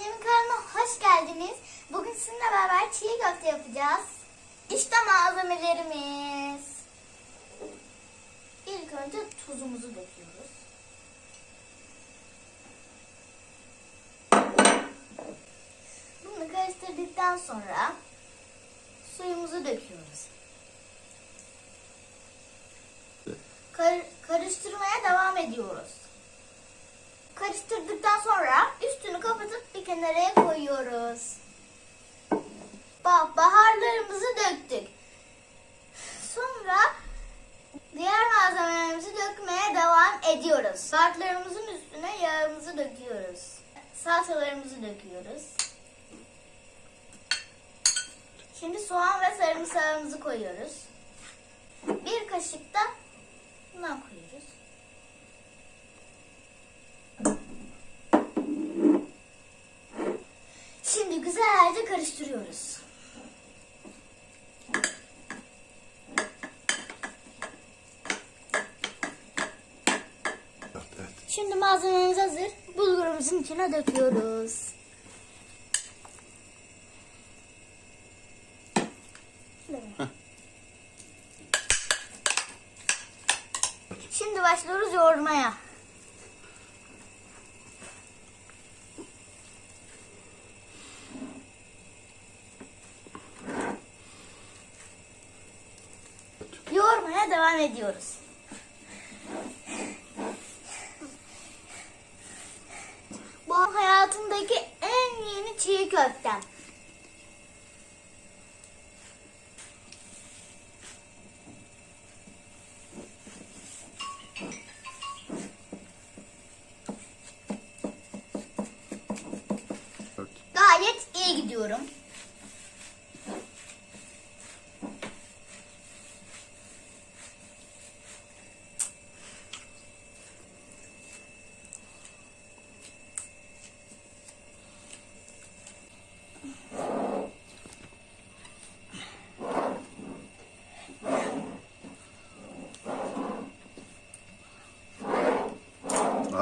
Annemin kanalına hoş geldiniz. Bugün sizinle beraber çiğ köfte yapacağız. İşte malzemelerimiz. İlk önce tuzumuzu döküyoruz. Bunu karıştırdıktan sonra suyumuzu döküyoruz. Kar- karıştırmaya devam ediyoruz. Karıştırdıktan sonra üstünü kapatıp bir kenara koyuyoruz. Bak baharlarımızı döktük. Sonra diğer malzemelerimizi dökmeye devam ediyoruz. Baharatlarımızın üstüne yağımızı döküyoruz. Salçalarımızı döküyoruz. Şimdi soğan ve sarımsağımızı koyuyoruz. Karıştırıyoruz. Şimdi malzememiz hazır. Bulgurumuzun içine döküyoruz. Şimdi başlıyoruz yoğurmaya. Yoğurmaya devam ediyoruz. Bu hayatımdaki en yeni çiğ köftem. Gayet iyi gidiyorum.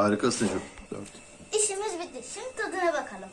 Harikasın. Evet. İşimiz bitti. Şimdi tadına bakalım.